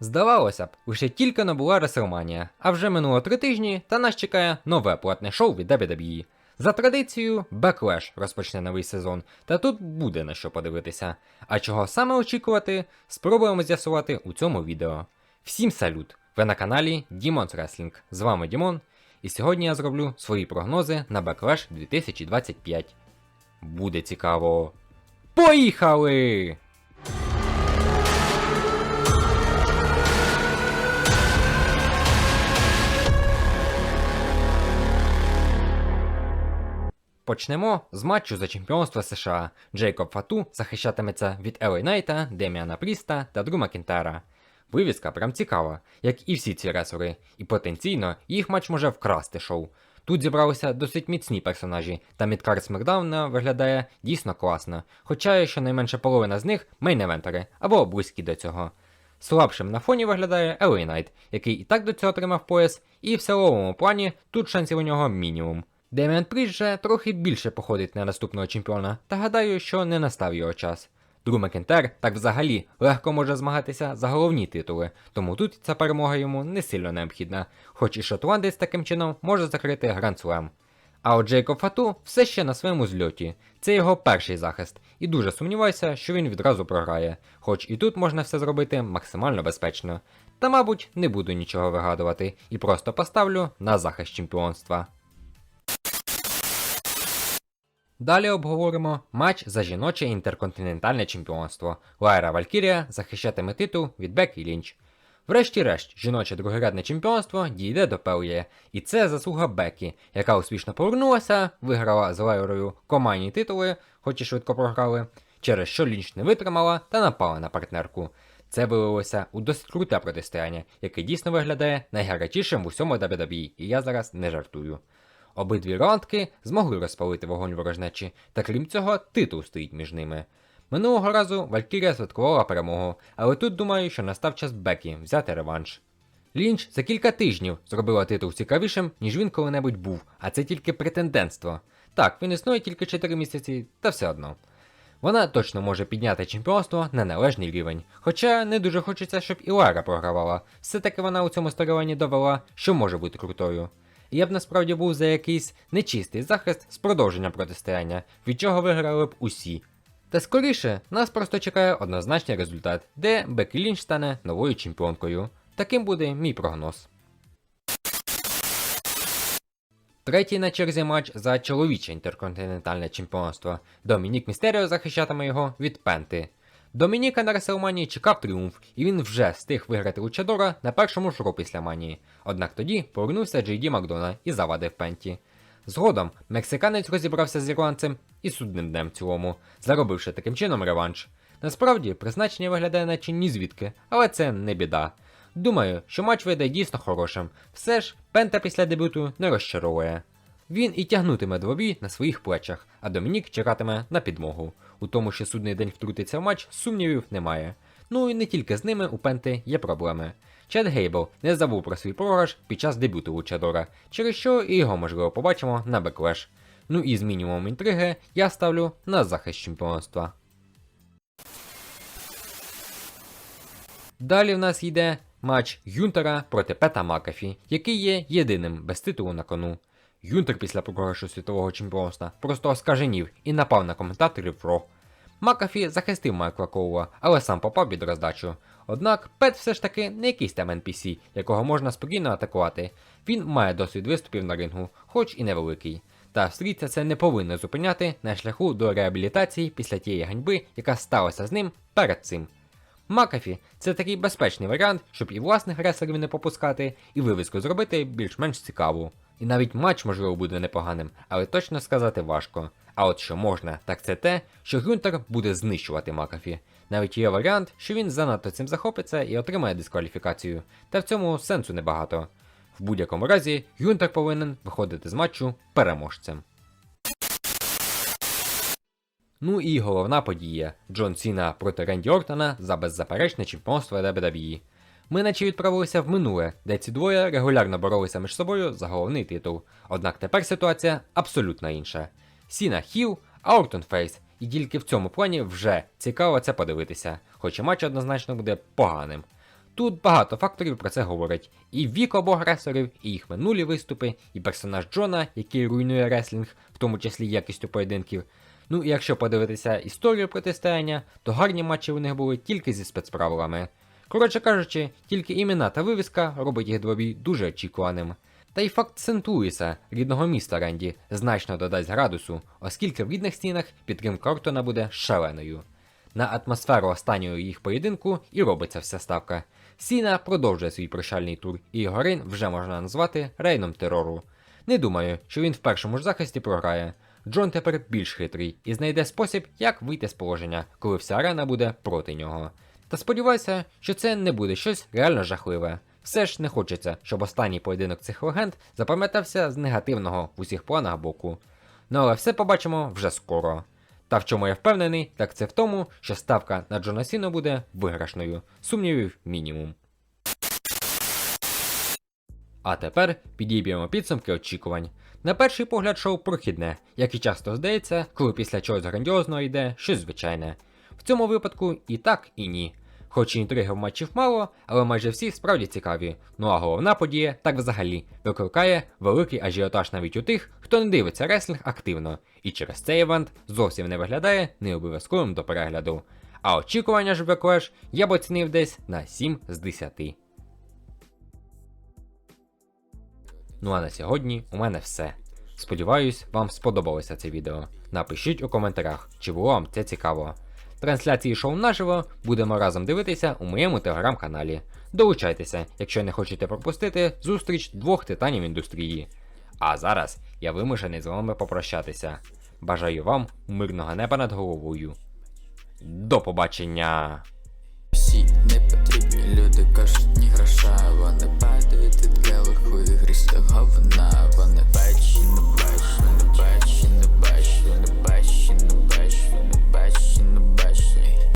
Здавалося б, лише тільки набула Реселманія, а вже минуло три тижні, та нас чекає нове платне шоу від WWE. За традицією, Backlash розпочне новий сезон, та тут буде на що подивитися. А чого саме очікувати, спробуємо з'ясувати у цьому відео. Всім салют! Ви на каналі Demon's Wrestling. З вами Дімон, і сьогодні я зроблю свої прогнози на Backlash 2025. Буде цікаво. Поїхали! Почнемо з матчу за чемпіонство США. Джейкоб Фату захищатиметься від Елей Найта, Деміана Пріста та Дру Макінтара. Вивіска прям цікава, як і всі ці ресори, і потенційно їх матч може вкрасти шоу. Тут зібралися досить міцні персонажі, та мідкарт Смакдауна виглядає дійсно класно, хоча щонайменше половина з них мейн-евентери або близькі до цього. Слабшим на фоні виглядає Елей Найт, який і так до цього отримав пояс, і в силовому плані тут шансів у нього мінімум. Деміан Пріст же трохи більше походить на наступного чемпіона, та гадаю, що не настав його час. Дру Макентер так взагалі легко може змагатися за головні титули, тому тут ця перемога йому не сильно необхідна, хоч і шотландець таким чином може закрити Гранд Слем. А от Джейкоб Фату все ще на своєму зльоті. Це його перший захист, і дуже сумніваюся, що він відразу програє, хоч і тут можна все зробити максимально безпечно. Та, мабуть, не буду нічого вигадувати і просто поставлю на захист чемпіонства. Далі обговоримо матч за жіноче інтерконтинентальне чемпіонство. Лайра Валькірія захищатиме титул від Бекі Лінч. Врешті-решт, жіноче другорядне чемпіонство дійде до Пел'є, і це заслуга Бекі, яка успішно повернулася, виграла з Лайрою командні титули, хоч і швидко програли, через що Лінч не витримала та напала на партнерку. Це вилилося у досить круте протистояння, яке дійсно виглядає найгарячішим в усьому WWE, і я зараз не жартую. Обидві раундки змогли розпалити вогонь ворожнечі, та крім цього, титул стоїть між ними. Минулого разу Валькірія святкувала перемогу, але тут думаю, що настав час Бекі взяти реванш. Лінч за кілька тижнів зробила титул цікавішим, ніж він коли-небудь був, а це тільки претендентство. Так, він існує тільки 4 місяці, та все одно. Вона точно може підняти чемпіонство на належний рівень, хоча не дуже хочеться, щоб і Лара програвала. Все-таки вона у цьому старуванні довела, що може бути крутою. І я б насправді був за якийсь нечистий захист з продовження протистояння, від чого виграли б усі. Та скоріше нас просто чекає однозначний результат, де Бекі Лінч стане новою чемпіонкою. Таким буде мій прогноз. Третій на черзі матч за чоловіче інтерконтинентальне чемпіонство. Домінік Містеріо захищатиме його від Пенти. Домініка на Реселманії чекав тріумф, і він вже встиг виграти Лучадора на першому шоу після манії. Однак тоді повернувся Джей Ді Макдона і завадив Пенті. Згодом мексиканець розібрався з ірландцем і судним днем цілому, заробивши таким чином реванш. Насправді, призначення виглядає наче ні звідки, але це не біда. Думаю, що матч вийде дійсно хорошим. Все ж, Пента після дебюту не розчаровує. Він і тягнутиме двобій на своїх плечах, а Домінік чекатиме на підмогу. У тому, що судний день втрутиться в матч, сумнівів немає. Ну і не тільки з ними у Пенти є проблеми. Чед Гейбл не забув про свій програш під час дебюту Лучадора, через що і його можливо побачимо на Беклеш. Ну і з мінімумом інтриги я ставлю на захист чемпіонства. Далі в нас йде матч Юнтера проти Пета Макафі, який є єдиним без титулу на кону. Юнтер після програшу світового чемпіонства просто оскаженів і напав на коментаторів Ро. Макафі захистив Майкла Коула, але сам попав під роздачу. Однак Пет все ж таки не якийсь там NPC, якого можна спокійно атакувати. Він має досвід виступів на рингу, хоч і невеликий. Та австрійця це не повинно зупиняти на шляху до реабілітації після тієї ганьби, яка сталася з ним перед цим. Макафі це такий безпечний варіант, щоб і власних реслерів не попускати, і вивіску зробити більш-менш цікаву. І навіть матч, можливо, буде непоганим, але точно сказати важко. А от що можна, так це те, що Гюнтер буде знищувати Макафі. Навіть є варіант, що він занадто цим захопиться і отримає дискваліфікацію, та в цьому сенсу небагато. В будь-якому разі, Гюнтер повинен виходити з матчу переможцем. Ну і головна подія: Джон Сіна проти Ренді Ортона за беззаперечне чемпіонство WWE. Ми наче відправилися в минуле, де ці двоє регулярно боролися між собою за головний титул. Однак тепер ситуація абсолютно інша. Сіна хіл, а Ортон фейс, і тільки в цьому плані вже цікаво це подивитися, хоч і матч однозначно буде поганим. Тут багато факторів про це говорять. І вік обох агресорів, і їх минулі виступи, і персонаж Джона, який руйнує реслінг, в тому числі якістю поєдинків. Ну і якщо подивитися історію протистояння, то гарні матчі у них були тільки зі спецправилами. Коротше кажучи, тільки імена та вивіска робить їх двобій дуже очікуваним. Та й факт Сент-Луіса, рідного міста Ренді, значно додасть градусу, оскільки в рідних стінах підтримка Ортона буде шаленою. На атмосферу останнього їх поєдинку і робиться вся ставка. Сіна продовжує свій прощальний тур, і його рейн вже можна назвати рейном терору. Не думаю, що він в першому ж захисті програє. Джон тепер більш хитрий і знайде спосіб, як вийти з положення, коли вся арена буде проти нього. Та сподіваюся, що це не буде щось реально жахливе. Все ж не хочеться, щоб останній поєдинок цих легенд запам'ятався з негативного в усіх планах боку. Ну але все побачимо вже скоро. Та в чому я впевнений, так це в тому, що ставка на Джона Сіно буде виграшною. Сумнівів мінімум. А тепер підіб'ємо підсумки очікувань. На перший погляд шоу прохідне, як і часто здається, коли після чогось грандіозного йде щось звичайне. В цьому випадку і так, і ні. Хоч і інтригів матчів мало, але майже всі справді цікаві. Ну а головна подія, так взагалі, викликає великий ажіотаж навіть у тих, хто не дивиться реслінг активно, і через цей івент зовсім не виглядає необов'язковим до перегляду. А очікування ж в я б оцінив десь на 7 з 10. Ну а на сьогодні у мене все. Сподіваюсь, вам сподобалося це відео. Напишіть у коментарях, чи було вам це цікаво. Трансляції шоу наживо будемо разом дивитися у моєму телеграм-каналі. Долучайтеся, якщо не хочете пропустити зустріч двох титанів індустрії. А зараз я вимушений з вами попрощатися. Бажаю вам мирного неба над головою. До побачення! still hoping that